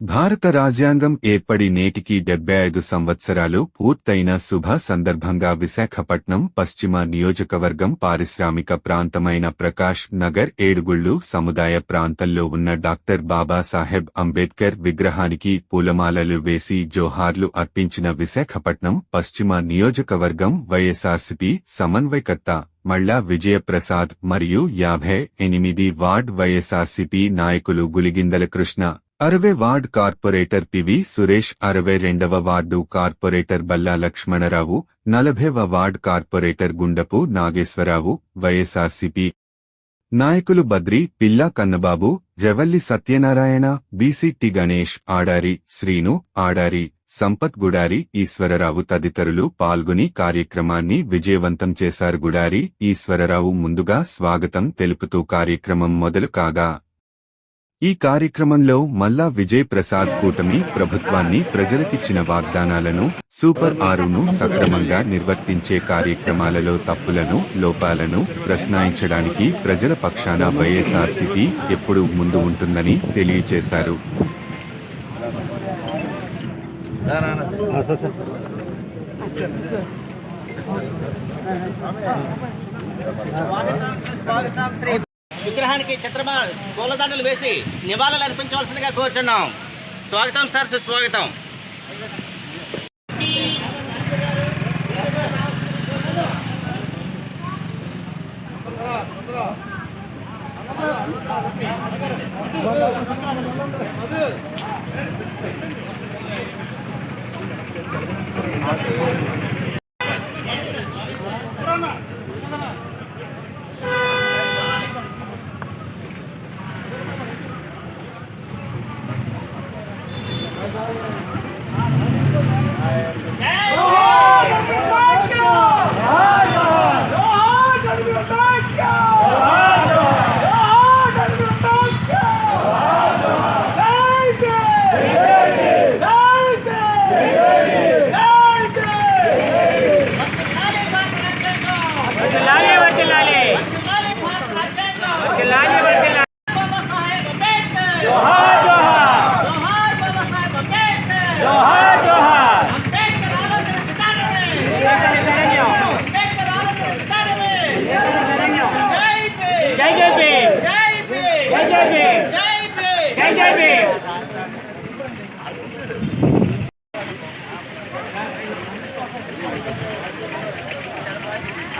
భారత రాజ్యాంగం ఏర్పడి నేటికి డెబ్బై ఐదు సంవత్సరాలు పూర్తయిన శుభ సందర్భంగా విశాఖపట్నం పశ్చిమ నియోజకవర్గం పారిశ్రామిక ప్రాంతమైన ప్రకాష్ నగర్ ఏడుగుళ్ళు సముదాయ ప్రాంతంలో ఉన్న డాక్టర్ బాబాసాహెబ్ అంబేద్కర్ విగ్రహానికి పూలమాలలు వేసి జోహార్లు అర్పించిన విశాఖపట్నం పశ్చిమ నియోజకవర్గం వైఎస్ఆర్సీపీ సమన్వయకర్త మళ్ళా విజయప్రసాద్ మరియు యాభై ఎనిమిది వార్డ్ వైఎస్ఆర్సీపీ నాయకులు గులిగిందల కృష్ణ అరవై వార్డ్ కార్పొరేటర్ పివి సురేష్ అరవై రెండవ వార్డు కార్పొరేటర్ బల్లా లక్ష్మణరావు నలభైవ ward corporator Gundapu Nageswararao YSRCP నాయకులు బద్రి పిల్లా కన్నబాబు రెవల్లి సత్యనారాయణ బీసీటీ గణేష్ ఆడారి శ్రీను ఆడారి సంపత్ గుడారి ఈశ్వరరావు తదితరులు పాల్గొని కార్యక్రమాన్ని విజయవంతం చేశారు. గుడారి ఈశ్వరరావు ముందుగా స్వాగతం తెలుపుతూ కార్యక్రమం మొదలు కాగా ఈ కార్యక్రమంలో మల్లా విజయ్ ప్రసాద్ కూటమి ప్రభుత్వాన్ని ప్రజలకిచ్చిన వాగ్దానాలను సూపర్ ఆరును సక్రమంగా నిర్వర్తించే కార్యక్రమాలలో తప్పులను లోపాలను ప్రశ్నాయించడానికి ప్రజల పక్షాన వైఎస్ఆర్సీపీ ఎప్పుడు ముందు ఉంటుందని తెలియజేశారు విగ్రహానికి చిత్రమా పూలదండలు వేసి నివాళులు అర్పించవలసిందిగా కోరుచున్నాం. స్వాగతం సార్ సుస్వాగతం. જય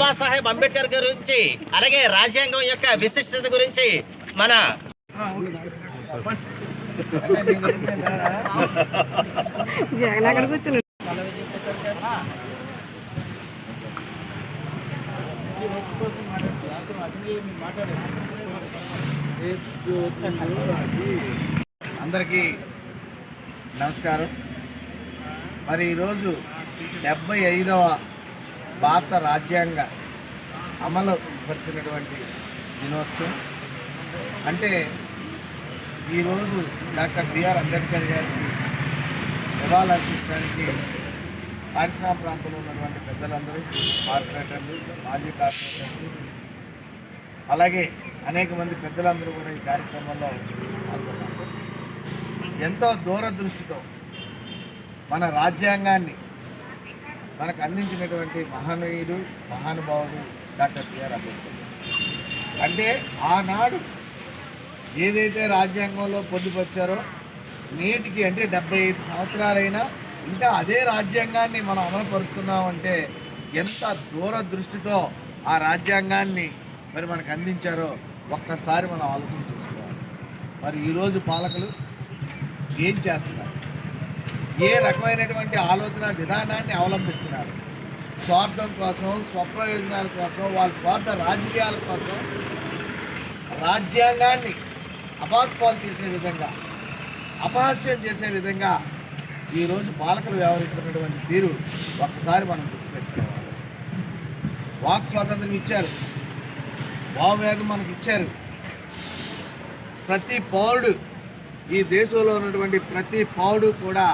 బాబాసాహెబ్ అంబేద్కర్ గురించి అలాగే రాజ్యాంగం యొక్క విశిష్టత గురించి మన అందరికీ నమస్కారం. మరి ఈరోజు డెబ్బై ఐదవ భారత రాజ్యాంగ అమలు పరిచినటువంటి దినోత్సవం. అంటే ఈరోజు డాక్టర్ బిఆర్ అంబేద్కర్ గారికి నివాళులర్పించడానికి పారిశ్రామిక ప్రాంతంలో ఉన్నటువంటి పెద్దలందరూ కార్పొరేటర్లు మాజీ కార్పొరేటర్లు అలాగే అనేక మంది పెద్దలందరూ కూడా ఈ కార్యక్రమంలో పాల్గొన్నారు. ఎంతో దూరదృష్టితో మన రాజ్యాంగాన్ని మనకు అందించినటువంటి మహనీయుడు మహానుభావుడు డాక్టర్ బిఆర్ అంబేద్కర్. అంటే ఆనాడు ఏదైతే రాజ్యాంగంలో పొందుపరిచారో నేటికి అంటే డెబ్బై ఐదు సంవత్సరాలైనా ఇంకా అదే రాజ్యాంగాన్ని మనం అమలుపరుస్తున్నామంటే ఎంత దూరదృష్టితో ఆ రాజ్యాంగాన్ని మరి మనకు అందించారో ఒక్కసారి మనం ఆలోచన చేసుకోవాలి. మరి ఈరోజు పాలకులు ఏం చేస్తున్నారు? ఏ రకమైనటువంటి ఆలోచన విధానాన్ని అవలంబిస్తున్నారు? స్వార్థం కోసం స్వప్రయోజనాల కోసం వాళ్ళ స్వార్థ రాజకీయాల కోసం రాజ్యాంగాన్ని అపాస్పాలు చేసే విధంగా అపహాస్యం చేసే విధంగా ఈరోజు పాలకులు వ్యవహరిస్తున్నటువంటి తీరు ఒక్కసారి మనం గుర్తుపెట్టుకోవాలి. వాక్ స్వాతంత్రం ఇచ్చారు. భావవేదం మనకి ఇచ్చారు. ప్రతి పౌరుడు ఈ దేశంలో ఉన్నటువంటి ప్రతి పౌరుడు కూడా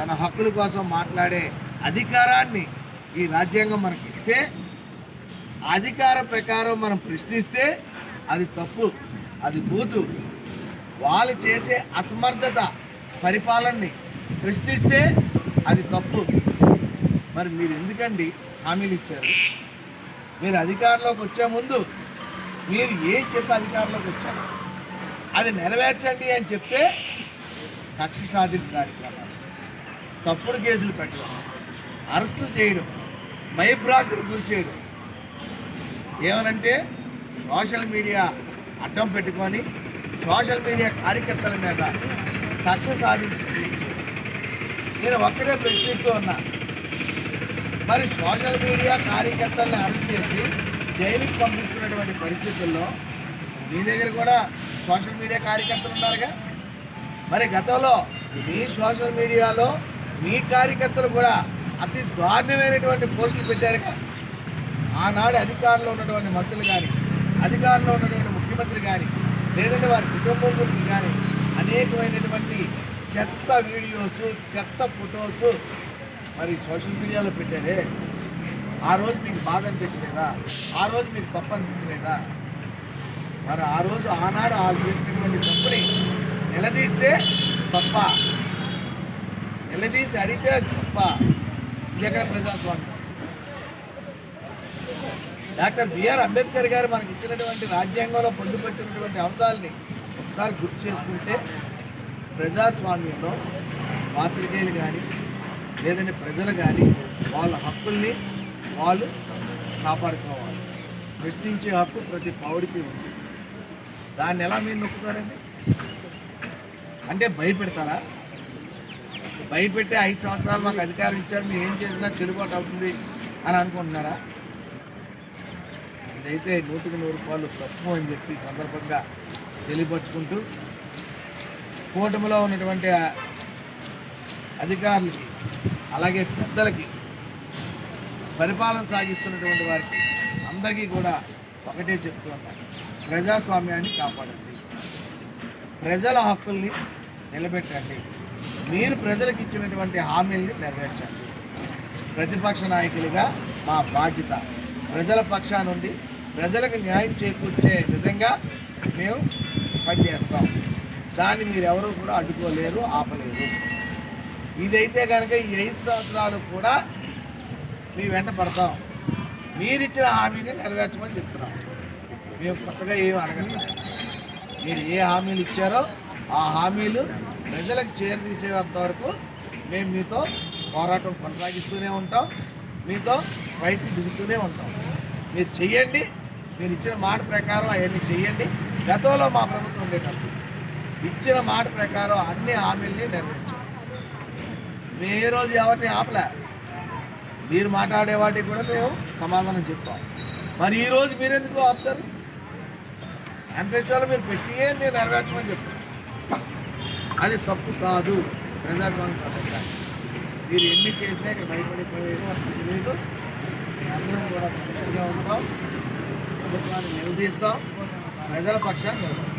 తన హక్కుల కోసం మాట్లాడే అధికారాన్ని ఈ రాజ్యాంగం మనకి ఇస్తే అధికార ప్రకారం మనం ప్రశ్నిస్తే అది తప్పు అది బూతు వాళ్ళు చేసే అసమర్థత పరిపాలనని ప్రశ్నిస్తే అది తప్పు. మరి మీరు ఎందుకండి హామీలు ఇచ్చారు? మీరు అధికారంలోకి వచ్చే ముందు మీరు ఏం చెప్పి అధికారంలోకి వచ్చారు? అది నెరవేర్చండి అని చెప్తే కక్ష సాధింపు కార్యక్రమాలు. తప్పుడు కేసులు పెట్టడం అరెస్టులు చేయడం భయభ్రాంతులు గురి చేయడం ఏమనంటే సోషల్ మీడియా అడ్డం పెట్టుకొని సోషల్ మీడియా కార్యకర్తల మీద కక్ష సాధించి నేను ఒక్కడే ప్రశ్నిస్తూ ఉన్నా. మరి సోషల్ మీడియా కార్యకర్తల్ని అరెస్ట్ చేసి జైలుకి పంపిస్తున్నటువంటి పరిస్థితుల్లో మీ దగ్గర కూడా సోషల్ మీడియా కార్యకర్తలు ఉన్నారుగా? మరి గతంలో మీ సోషల్ మీడియాలో మీ కార్యకర్తలు కూడా అతి దారుణమైనటువంటి పోస్టులు పెట్టారు ఆనాడు అధికారంలో ఉన్నటువంటి మంత్రులు కానీ అధికారంలో ఉన్నటువంటి ముఖ్యమంత్రి కానీ లేదంటే వారి కుటుంబం గురించి కానీ అనేకమైనటువంటి చెత్త వీడియోస్ చెత్త ఫొటోస్ మరి సోషల్ మీడియాలో పెట్టారే. ఆ రోజు మీకు బాధ అనిపించలేదా? ఆ రోజు మీకు తప్పు అనిపించలేదా? మరి ఆ రోజు ఆనాడు ఆ చేసినటువంటి తప్పుని నిలదీస్తే తప్ప నిలదీసి అడిగితే తప్ప ఇది ఎక్కడ ప్రజాస్వామ్యం? డాక్టర్ బిఆర్ అంబేద్కర్ గారు మనకి ఇచ్చినటువంటి రాజ్యాంగంలో పొందుపరిచినటువంటి అంశాలని ఒకసారి గుర్తు చేసుకుంటే ప్రజాస్వామ్యంలో పాత్రికేయులు కానీ లేదంటే ప్రజలు కానీ వాళ్ళ హక్కుల్ని వాళ్ళు కాపాడుకోవాలి. ప్రశ్నించే హక్కు ప్రతి పౌడికి ఉంది. దాన్ని ఎలా మీరు నొక్కుతారండి? అంటే భయపెడతారా? భయపెట్టి ఐదు సంవత్సరాలు మాకు అధికారం ఇచ్చారు మీరు ఏం చేసినా చెల్లుబాటు అవుతుంది అని అనుకుంటున్నారా? ఇదైతే నూటికి నూరు రూపాయలు తప్పు అని చెప్పి సందర్భంగా తెలియపరుచుకుంటూ కూటమిలో ఉన్నటువంటి అధికారులకి అలాగే పెద్దలకి పరిపాలన సాగిస్తున్నటువంటి వారికి అందరికీ కూడా ఒకటే చెప్తూ ఉన్నాను ప్రజాస్వామ్యాన్ని కాపాడండి. ప్రజల హక్కుల్ని నిలబెట్టండి. మీరు ప్రజలకు ఇచ్చినటువంటి హామీల్ని నెరవేర్చండి ప్రతిపక్ష నాయకులుగా మా బాధ్యత. ప్రజల పక్షా నుండి ప్రజలకు న్యాయం చేకూర్చే విధంగా మేము పనిచేస్తాం. దాన్ని మీరు ఎవరు కూడా అడ్డుకోలేరు ఆపలేరు. ఇదైతే కనుక ఈ ఐదు సంవత్సరాలు కూడా మీ వెంట పడతాం. మీరు ఇచ్చిన హామీని నెరవేర్చమని చెప్తున్నాం. మేము కొత్తగా ఏమి అడగట్లేదు. మీరు ఏ హామీలు ఇచ్చారో ఆ హామీలు ప్రజలకు చేరదీసేంత వరకు మేము మీతో పోరాటం కొనసాగిస్తూనే ఉంటాం మీతో బయట దిగుతూనే ఉంటాం. మీరు చెయ్యండి మీరు ఇచ్చిన మాట ప్రకారం అవన్నీ చెయ్యండి. గతంలో మా ప్రభుత్వం ఉండేటప్పుడు ఇచ్చిన మాట ప్రకారం అన్ని హామీల్ని నెరవేర్చాం. మేము ఏ రోజు ఎవరిని ఆపలే. మీరు మాట్లాడే వాటికి కూడా మేము సమాధానం చెప్తాం మరి ఈరోజు మీరెందుకు ఆపుతారు? మేనిఫెస్టోలో మీరు పెట్టియే మీరు నెరవేర్చమని చెప్తారు అది తప్పు కాదు. ప్రజాస్వామ్య పద్ధతిగా మీరు ఎన్ని చేసినా ఇక్కడ భయపడిపోయేది అసలు లేదు. అందరం కూడా సమస్యగా ఉంటాం. ప్రభుత్వాన్ని నిలదీస్తాం. ప్రజల పక్షాన్ని నిలబడతాం.